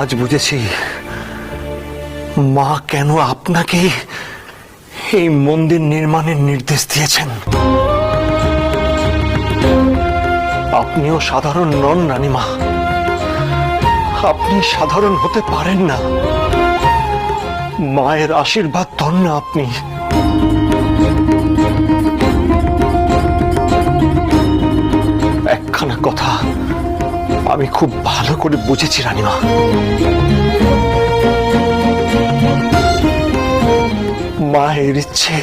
আজ বুঝেছি মা কেন আপনাকে এই মন্দির নির্মাণের নির্দেশ দিয়েছেন। আপনিও সাধারণ নন রানীমা। আপনি সাধারণ হতে পারেন না। মায়ের আশীর্বাদ ধন না আপনি। একখানা কথা আমি খুব ভালো করে বুঝেছি, রানীমা। মায়ের ইচ্ছে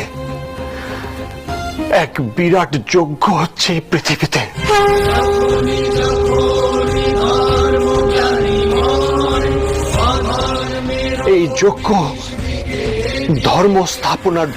এক বিরাট যজ্ঞ হচ্ছে এই পৃথিবীতে। এই যজ্ঞ ধর্ম স্থাপনার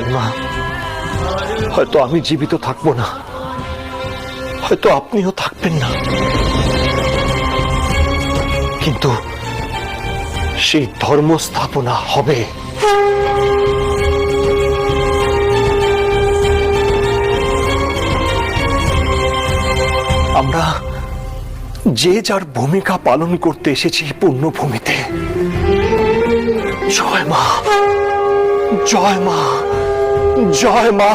যোগ্য রানীমা হয়তো আমি জীবিত থাকব না। হয়তো আপনিও থাকবেন না। কিন্তু সেই ধর্ম স্থাপনা হবে। আমরা যে যার ভূমিকা পালন করতে এসেছি পুণ্যভূমিতে জয় মা। জয় মা। জয় মা।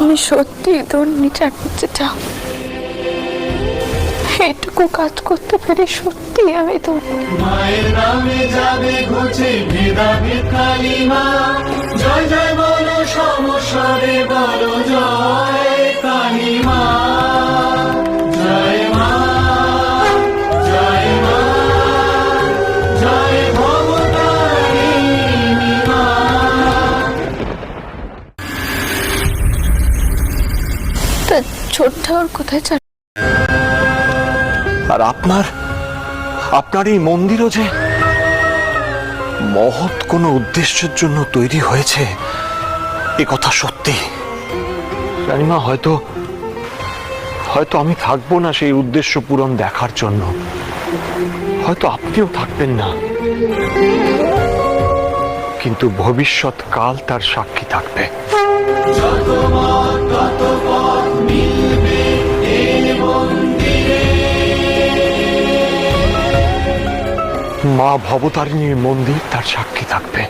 আমি সত্যি তোর নিচার করতে চাও? এইটুকু কাজ করতে পেরে সত্যি আমি তো মায়ের নামে যাবে ঘুচে ভেদাভে কালিমা ছোট ঠাকুর কোথায় চা আর আপনার আপনার এই মন্দিরও যে মহৎ কোনো উদ্দেশ্যের জন্য তৈরি হয়েছে, এ কথা সত্যি। রানিমা হয়তো হয়তো আমি থাকব না সেই উদ্দেশ্য পূরণ দেখার জন্য। হয়তো আপনিও থাকবেন না। কিন্তু ভবিষ্যৎ কাল তার সাক্ষী থাকবে। মা ভবতারিণীর মন্দির তার সাক্ষী থাকবে।